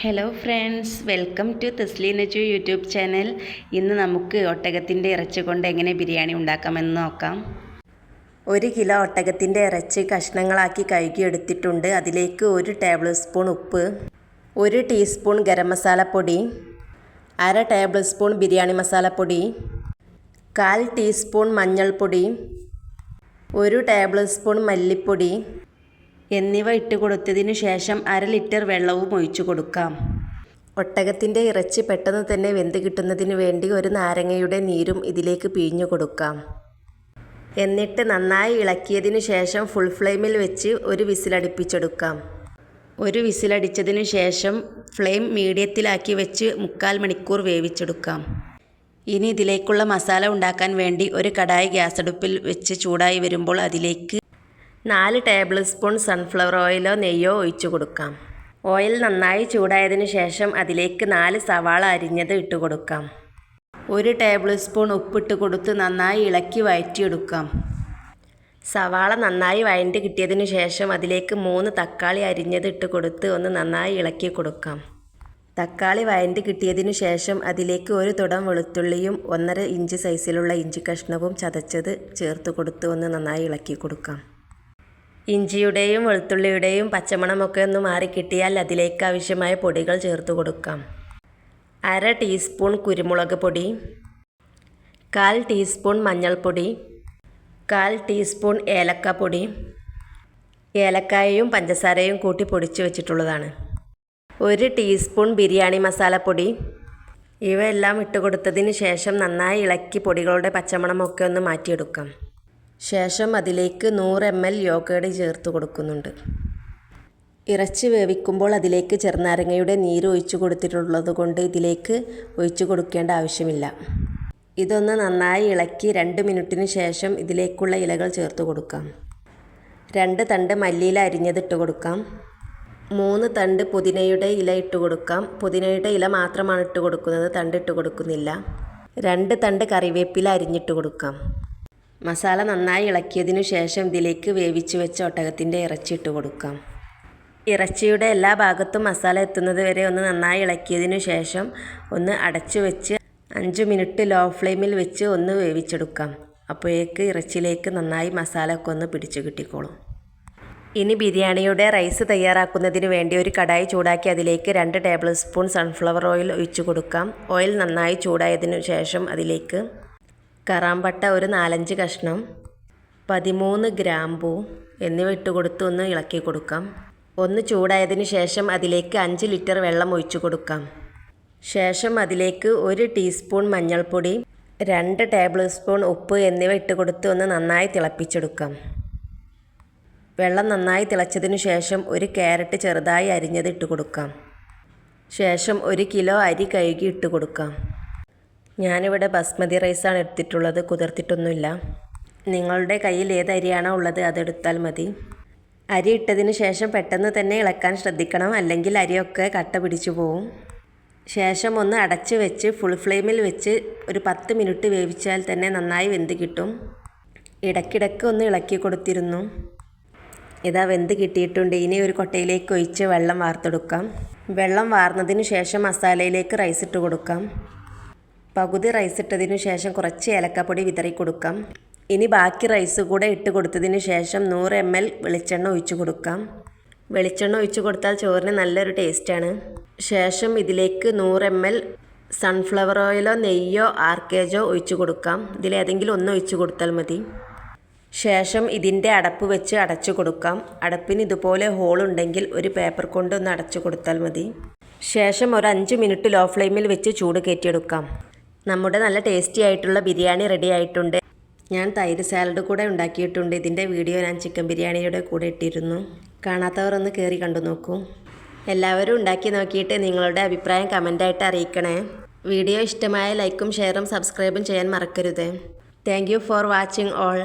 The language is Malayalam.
Hello friends welcome to Thasli Naju YouTube channel ഇന്ന് നമുക്ക് ഒട്ടകത്തിന്റെ ഇറച്ചി കൊണ്ട് എങ്ങനെ ബിരിയാണി ഉണ്ടാക്കാമെന്ന് നോക്കാം. ഒരു കിലോ ഒട്ടകത്തിന്റെ ഇറച്ചി കഷ്ണങ്ങളാക്കി കഴുകിയെടുത്തിട്ടുണ്ട്. അതിലേക്ക് ഒരു ടേബിൾ സ്പൂൺ ഉപ്പ് ഒരു ടീസ്പൂൺ ഗരം മസാലപ്പൊടി അര ടേബിൾ സ്പൂൺ ബിരിയാണി മസാലപ്പൊടി കാൽ ടീസ്പൂൺ മഞ്ഞൾപ്പൊടി ഒരു ടേബിൾ സ്പൂൺ മല്ലിപ്പൊടി എന്നിവ ഇട്ട് കൊടുത്തതിന് ശേഷം അര ലിറ്റർ വെള്ളവും ഒഴിച്ചു കൊടുക്കാം. ഒട്ടകത്തിന്റെ ഇറച്ചി പെട്ടെന്ന് തന്നെ വെന്ത് കിട്ടുന്നതിന് വേണ്ടി ഒരു നാരങ്ങയുടെ നീരും ഇതിലേക്ക് പിഴിഞ്ഞു കൊടുക്കാം. എന്നിട്ട് നന്നായി ഇളക്കിയതിനു ശേഷം ഫുൾ ഫ്ലെയിമിൽ വെച്ച് ഒരു വിസിലടിപ്പിച്ചെടുക്കാം. ഒരു വിസിലടിച്ചതിന് ശേഷം ഫ്ലെയിം മീഡിയത്തിലാക്കി വെച്ച് മുക്കാൽ മണിക്കൂർ വേവിച്ചെടുക്കാം. ഇനി ഇതിലേക്കുള്ള മസാല ഉണ്ടാക്കാൻ വേണ്ടി ഒരു കടായി ഗ്യാസ് അടുപ്പിൽ വെച്ച് ചൂടായി വരുമ്പോൾ അതിലേക്ക് നാല് ടേബിൾ സ്പൂൺ സൺഫ്ലവർ ഓയിലോ നെയ്യോ ഒഴിച്ചു കൊടുക്കാം. ഓയിൽ നന്നായി ചൂടായതിനു ശേഷം അതിലേക്ക് നാല് സവാള അരിഞ്ഞത് ഇട്ട് കൊടുക്കാം. ഒരു ടേബിൾ സ്പൂൺ ഉപ്പിട്ട് കൊടുത്ത് നന്നായി ഇളക്കി വഴറ്റിയെടുക്കാം സവാള നന്നായി വഴണ്ടി കിട്ടിയതിനു ശേഷം അതിലേക്ക് മൂന്ന് തക്കാളി അരിഞ്ഞത് ഇട്ട് കൊടുത്ത് ഒന്ന് നന്നായി ഇളക്കി കൊടുക്കാം. തക്കാളി വഴണ്ടി കിട്ടിയതിനു ശേഷം അതിലേക്ക് ഒരു തുടം വെളുത്തുള്ളിയും ഒന്നര ഇഞ്ച് സൈസിലുള്ള ഇഞ്ചി കഷ്ണവും ചതച്ചത് ചേർത്ത് കൊടുത്ത് ഒന്ന് നന്നായി ഇളക്കി കൊടുക്കാം. ഇഞ്ചിയുടെയും വെളുത്തുള്ളിയുടെയും പച്ചമണമൊക്കെ ഒന്ന് മാറിക്കിട്ടിയാൽ അതിലേക്ക് ആവശ്യമായ പൊടികൾ ചേർത്ത് കൊടുക്കാം. അര ടീസ്പൂൺ കുരുമുളക് പൊടി കാൽ ടീസ്പൂൺ മഞ്ഞൾപ്പൊടി കാൽ ടീസ്പൂൺ ഏലക്കപ്പൊടി ഏലക്കായയും പഞ്ചസാരയും കൂട്ടി പൊടിച്ച് വെച്ചിട്ടുള്ളതാണ്. ഒരു ടീസ്പൂൺ ബിരിയാണി മസാലപ്പൊടി ഇവയെല്ലാം ഇട്ട് കൊടുത്തതിന് ശേഷം നന്നായി ഇളക്കി പൊടികളുടെ പച്ചമണമൊക്കെ ഒന്ന് മാറ്റിയെടുക്കാം. ശേഷം അതിലേക്ക് നൂറ് എം എൽ യോഗേഡ് ചേർത്ത് കൊടുക്കുന്നുണ്ട്. ഇറച്ചി വേവിക്കുമ്പോൾ അതിലേക്ക് ചെറുനാരങ്ങയുടെ നീര് ഒഴിച്ചു കൊടുത്തിട്ടുള്ളത് കൊണ്ട് ഇതിലേക്ക് ഒഴിച്ചു കൊടുക്കേണ്ട ആവശ്യമില്ല. ഇതൊന്ന് നന്നായി ഇളക്കി രണ്ട് മിനിറ്റിന് ശേഷം ഇതിലേക്കുള്ള ഇലകൾ ചേർത്ത് കൊടുക്കാം. രണ്ട് തണ്ട് മല്ലിയില അരിഞ്ഞതിട്ട് കൊടുക്കാം. മൂന്ന് തണ്ട് പുതിനയുടെ ഇല ഇട്ട് കൊടുക്കാം. പുതിനയുടെ ഇല മാത്രമാണ് ഇട്ട് കൊടുക്കുന്നത് തണ്ട് ഇട്ട് കൊടുക്കുന്നില്ല. രണ്ട് തണ്ട് കറിവേപ്പില അരിഞ്ഞിട്ട് കൊടുക്കാം. മസാല നന്നായി ഇളക്കിയതിനു ശേഷം ഇതിലേക്ക് വേവിച്ച് വെച്ച ഒട്ടകത്തിന്റെ ഇറച്ചി ഇട്ട് കൊടുക്കാം. ഇറച്ചിയുടെ എല്ലാ ഭാഗത്തും മസാല എത്തുന്നത് വരെ ഒന്ന് നന്നായി ഇളക്കിയതിനു ശേഷം ഒന്ന് അടച്ചു വെച്ച് അഞ്ച് മിനിറ്റ് ലോ ഫ്ലെയിമിൽ വെച്ച് ഒന്ന് വേവിച്ചെടുക്കാം. അപ്പോഴേക്ക് ഇറച്ചിയിലേക്ക് നന്നായി മസാല ഒക്കെ ഒന്ന് പിടിച്ചു കിട്ടിക്കോളും. ഇനി ബിരിയാണിയുടെ റൈസ് തയ്യാറാക്കുന്നതിന് വേണ്ടി ഒരു കടായി ചൂടാക്കി അതിലേക്ക് രണ്ട് ടേബിൾ സ്പൂൺ സൺഫ്ലവർ ഓയിൽ ഒഴിച്ചു കൊടുക്കാം. ഓയിൽ നന്നായി ചൂടായതിനു ശേഷം അതിലേക്ക് കറാമ്പട്ട ഒരു നാലഞ്ച് കഷ്ണം പതിമൂന്ന് ഗ്രാമ്പൂ എന്നിവ ഇട്ട് കൊടുത്ത് ഒന്ന് ഇളക്കി കൊടുക്കാം. ഒന്ന് ചൂടായതിന് ശേഷം അതിലേക്ക് അഞ്ച് ലിറ്റർ വെള്ളം ഒഴിച്ചു കൊടുക്കാം. ശേഷം അതിലേക്ക് ഒരു ടീസ്പൂൺ മഞ്ഞൾപ്പൊടി രണ്ട് ടേബിൾ സ്പൂൺ ഉപ്പ് എന്നിവ ഇട്ട് കൊടുത്ത് ഒന്ന് നന്നായി തിളപ്പിച്ചെടുക്കാം. വെള്ളം നന്നായി തിളച്ചതിനു ശേഷം ഒരു ക്യാരറ്റ് ചെറുതായി അരിഞ്ഞത് ഇട്ട് കൊടുക്കാം ശേഷം ഒരു കിലോ അരി കഴുകി ഇട്ട് കൊടുക്കാം ഞാനിവിടെ ബസ്മതി റൈസാണ് എടുത്തിട്ടുള്ളത്. കുതിർത്തിട്ടൊന്നുമില്ല. നിങ്ങളുടെ കയ്യിൽ ഏത് അരിയാണോ ഉള്ളത് അതെടുത്താൽ മതി. അരി ഇട്ടതിന് ശേഷം പെട്ടെന്ന് തന്നെ ഇളക്കാൻ ശ്രദ്ധിക്കണം. അല്ലെങ്കിൽ അരിയൊക്കെ കട്ട പിടിച്ചു പോവും. ശേഷം ഒന്ന് അടച്ച് വെച്ച് ഫുൾ ഫ്ലെയിമിൽ വെച്ച് ഒരു പത്ത് മിനിറ്റ് വേവിച്ചാൽ തന്നെ നന്നായി വെന്ത് കിട്ടും. ഇടയ്ക്കിടയ്ക്ക് ഒന്ന് ഇളക്കി കൊടുത്തിരുന്നു. ഇതാ വെന്ത് കിട്ടിയിട്ടുണ്ട്. ഇനി ഒരു കൊട്ടയിലേക്ക് ഒഴിച്ച് വെള്ളം വാർത്തെടുക്കാം. വെള്ളം വാർന്നതിന് ശേഷം മസാലയിലേക്ക് റൈസ് ഇട്ട് കൊടുക്കാം. പകുതി റൈസ് ഇട്ടതിനു ശേഷം കുറച്ച് ഏലക്കപ്പൊടി വിതറി കൊടുക്കാം ഇനി ബാക്കി റൈസ് കൂടെ ഇട്ട് കൊടുത്തതിന് ശേഷം നൂറ് എം എൽ വെളിച്ചെണ്ണ ഒഴിച്ചു കൊടുക്കാം. വെളിച്ചെണ്ണ ഒഴിച്ചു കൊടുത്താൽ ചോറിന് നല്ലൊരു ടേസ്റ്റാണ് ശേഷം ഇതിലേക്ക് നൂറ് എം എൽ സൺഫ്ലവർ ഓയിലോ നെയ്യോ ആർക്കേജോ ഒഴിച്ചു കൊടുക്കാം. ഇതിലേതെങ്കിലും ഒന്ന് ഒഴിച്ചു കൊടുത്താൽ മതി. ശേഷം ഇതിന്റെ അടപ്പ് വെച്ച് അടച്ചു കൊടുക്കാം. അടപ്പിന് ഇതുപോലെ ഹോളുണ്ടെങ്കിൽ ഒരു പേപ്പർ കൊണ്ട് ഒന്ന് അടച്ചു കൊടുത്താൽ മതി. ശേഷം ഒരു അഞ്ച് മിനിറ്റ് ലോ ഫ്ലെയിമിൽ വെച്ച് ചൂട് കയറ്റിയെടുക്കാം. നമ്മുടെ നല്ല ടേസ്റ്റി ആയിട്ടുള്ള ബിരിയാണി റെഡി ആയിട്ടുണ്ട്. ഞാൻ തൈര് സാലഡ് കൂടെ ഉണ്ടാക്കിയിട്ടുണ്ട്. ഇതിന്റെ വീഡിയോ ഞാൻ ചിക്കൻ ബിരിയാണിയുടെ കൂടെ ഇട്ടിരുന്നു. കാണാത്തവർ ഒന്ന് കയറി കണ്ടു നോക്കൂ. എല്ലാവരും ഉണ്ടാക്കി നോക്കിയിട്ട് നിങ്ങളുടെ അഭിപ്രായം കമന്റായിട്ട് അറിയിക്കണേ. വീഡിയോ ഇഷ്ടമായ ലൈക്കും ഷെയറും സബ്സ്ക്രൈബും ചെയ്യാൻ മറക്കരുത്. Thank for watching all